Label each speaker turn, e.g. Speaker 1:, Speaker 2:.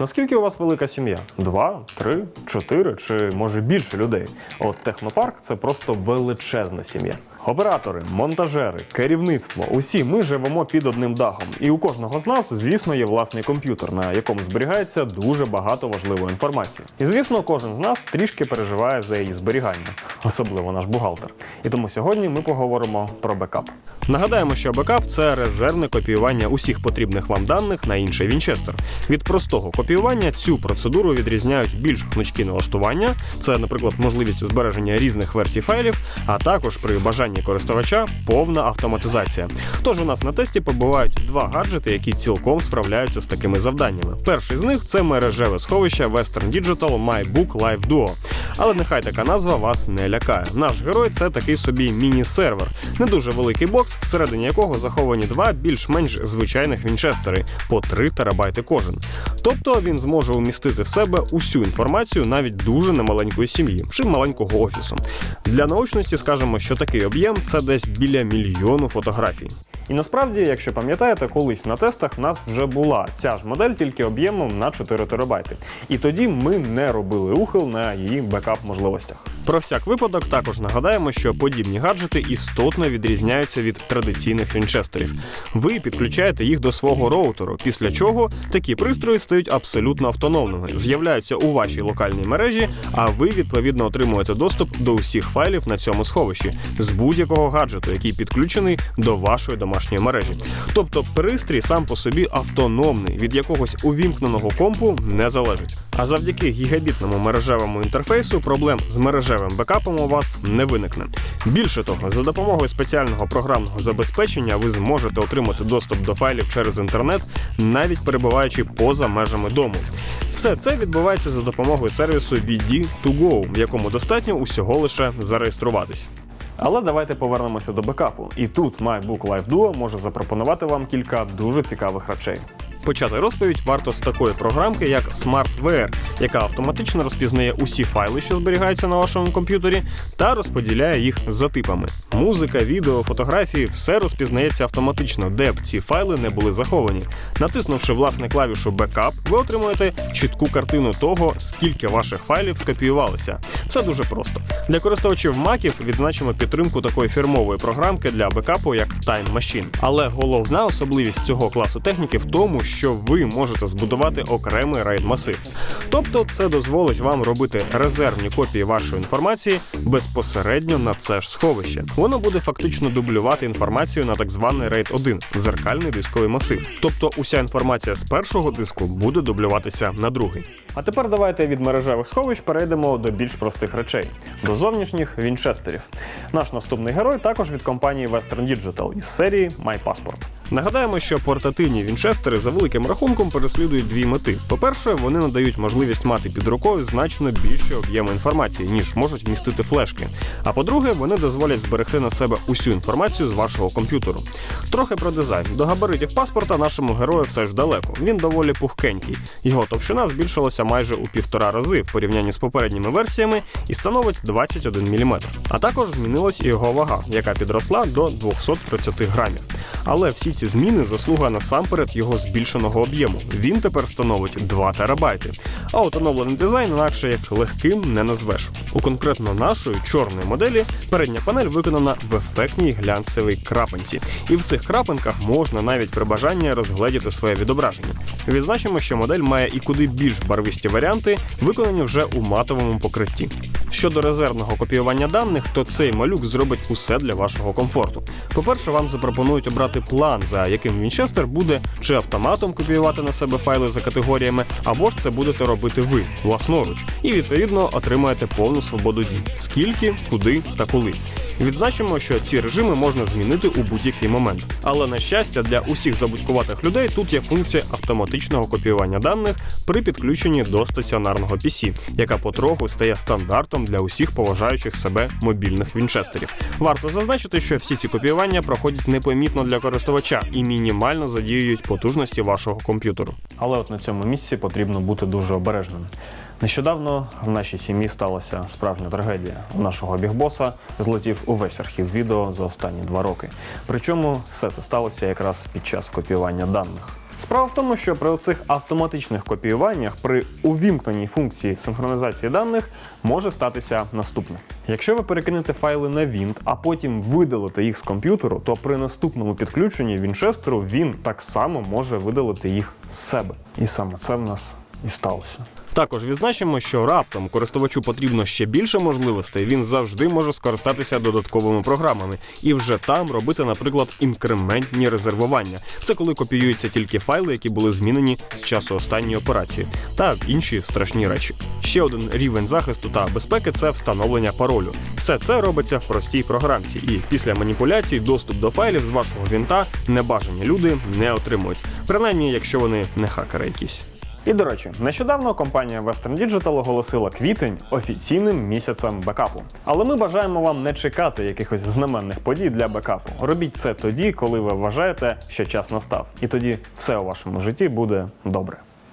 Speaker 1: Наскільки у вас велика сім'я? Два, три, чотири чи може більше людей? От технопарк це просто величезна сім'я. Оператори, монтажери, керівництво усі ми живемо під одним дахом. І у кожного з нас, звісно, є власний комп'ютер, на якому зберігається дуже багато важливої інформації. І звісно, кожен з нас трішки переживає за її зберігання, особливо наш бухгалтер. І тому сьогодні ми поговоримо про бекап. Нагадаємо, що бекап це резервне копіювання усіх потрібних вам даних на інший Вінчестер. Від простого копіювання цю процедуру відрізняють більш гнучкі налаштування, це, наприклад, можливість збереження різних версій файлів, а також при бажанні користувача повна автоматизація. Тож у нас на тесті побувають два гаджети, які цілком справляються з такими завданнями. Перший з них це мережеве сховище Western Digital MyBook Live Duo. Але нехай така назва вас не лякає. Наш герой це такий собі міні-сервер, не дуже великий бокс, всередині якого заховані два більш-менш звичайних вінчестери по 3 терабайти кожен. Тобто він зможе умістити в себе усю інформацію навіть дуже немаленької сім'ї чи маленького офісу. Для наочності скажемо, що такий об'єм це десь біля мільйону фотографій. І насправді, якщо пам'ятаєте, колись на тестах в нас вже була ця ж модель, тільки об'ємом на 4 терабайти. І тоді ми не робили ухил на її бекап можливостях. Про всяк випадок також нагадаємо, що подібні гаджети істотно відрізняються від традиційних вінчестерів. Ви підключаєте їх до свого роутеру, після чого такі пристрої стають абсолютно автономними, з'являються у вашій локальній мережі, а ви відповідно отримуєте доступ до усіх файлів на цьому сховищі з будь-якого гаджету, який підключений до вашої домашньої мережі. Тобто пристрій сам по собі автономний, від якогось увімкненого компу не залежить. А завдяки гігабітному мережевому інтерфейсу проблем з мережевим бекапом у вас не виникне. Більше того, за допомогою спеціального програмного забезпечення ви зможете отримати доступ до файлів через інтернет, навіть перебуваючи поза межами дому. Все це відбувається за допомогою сервісу VD2Go, в якому достатньо усього лише зареєструватись. Але давайте повернемося до бекапу. І тут MyBook Live Duo може запропонувати вам кілька дуже цікавих речей. Почати розповідь варто з такої програмки, як SmartWare, яка автоматично розпізнає усі файли, що зберігаються на вашому комп'ютері, та розподіляє їх за типами. Музика, відео, фотографії все розпізнається автоматично, де б ці файли не були заховані. Натиснувши власне клавішу Backup, ви отримуєте чітку картину того, скільки ваших файлів скопіювалося. Це дуже просто. Для користувачів Маків відзначимо підтримку такої фірмової програмки для бекапу, як Time Machine. Але головна особливість цього класу техніки в тому, що ви можете збудувати окремий рейд масив. Тобто, це дозволить вам робити резервні копії вашої інформації безпосередньо на це ж сховище. Воно буде фактично дублювати інформацію на так званий RAID 1 зеркальний дисковий масив. Тобто, уся інформація з першого диску буде дублюватися на другий. А тепер давайте від мережевих сховищ перейдемо до більш простих речей до зовнішніх вінчестерів. Наш наступний герой також від компанії Western Digital із серії MyPassport. Нагадаємо, що портативні вінчестери за великим рахунком переслідують дві мети. По-перше, вони надають можливість мати під рукою значно більше об'єму інформації, ніж можуть містити флешки. А по-друге, вони дозволять зберегти на себе усю інформацію з вашого комп'ютеру. Трохи про дизайн. До габаритів паспорта нашому герою все ж далеко. Він доволі пухкенький. Його товщина збільшилася майже у півтора рази в порівнянні з попередніми версіями і становить 21 мм. А також змінилась і його вага, яка підросла до 230 грамів. Але всі ці зміни заслуга насамперед його збільшеного об'єму. Він тепер становить 2 терабайти. А от оновлений дизайн інакше як легким не назвеш. У конкретно нашої чорної моделі передня панель виконана в ефектній глянцевій крапинці. І в цих крапинках можна навіть при бажанні розгледіти своє відображення. Відзначимо, що модель має і куди більш барвисті варіанти, виконані вже у матовому покритті. Щодо резервного копіювання даних, то цей малюк зробить усе для вашого комфорту. По-перше, вам запропонують обрати план, за яким Вінчестер буде чи автоматом копіювати на себе файли за категоріями, або ж це будете робити ви власноруч, і відповідно отримаєте повну свободу дій: скільки, куди та коли. Відзначимо, що ці режими можна змінити у будь-який момент. Але на щастя, для усіх забудькуватих людей тут є функція автоматичного копіювання даних при підключенні до стаціонарного PC, яка потроху стає стандартом для усіх поважаючих себе мобільних вінчестерів. Варто зазначити, що всі ці копіювання проходять непомітно для користувача і мінімально задіюють потужності вашого комп'ютеру. Але от на цьому місці потрібно бути дуже обережним. Нещодавно в нашій сім'ї сталася справжня трагедія. У нашого бігбоса злетів увесь архів відео за останні два роки. Причому все це сталося якраз під час копіювання даних. Справа в тому, що при оцих автоматичних копіюваннях при увімкненій функції синхронізації даних може статися наступне. Якщо ви перекинете файли на Wind, а потім видалите їх з комп'ютеру, то при наступному підключенні Вінчестеру він так само може видалити їх з себе. І саме це в нас і сталося. Також відзначимо, що раптом користувачу потрібно ще більше можливостей, він завжди може скористатися додатковими програмами і вже там робити, наприклад, інкрементні резервування. Це коли копіюються тільки файли, які були змінені з часу останньої операції, та інші страшні речі. Ще один рівень захисту та безпеки це встановлення паролю. Все це робиться в простій програмці, і після маніпуляцій доступ до файлів з вашого вінта небажані люди не отримують, принаймні, якщо вони не хакери якісь. І до речі, нещодавно компанія Western Digital оголосила квітень офіційним місяцем бекапу. Але ми бажаємо вам не чекати якихось знаменних подій для бекапу. Робіть це тоді, коли ви вважаєте, що час настав, і тоді все у вашому житті буде добре.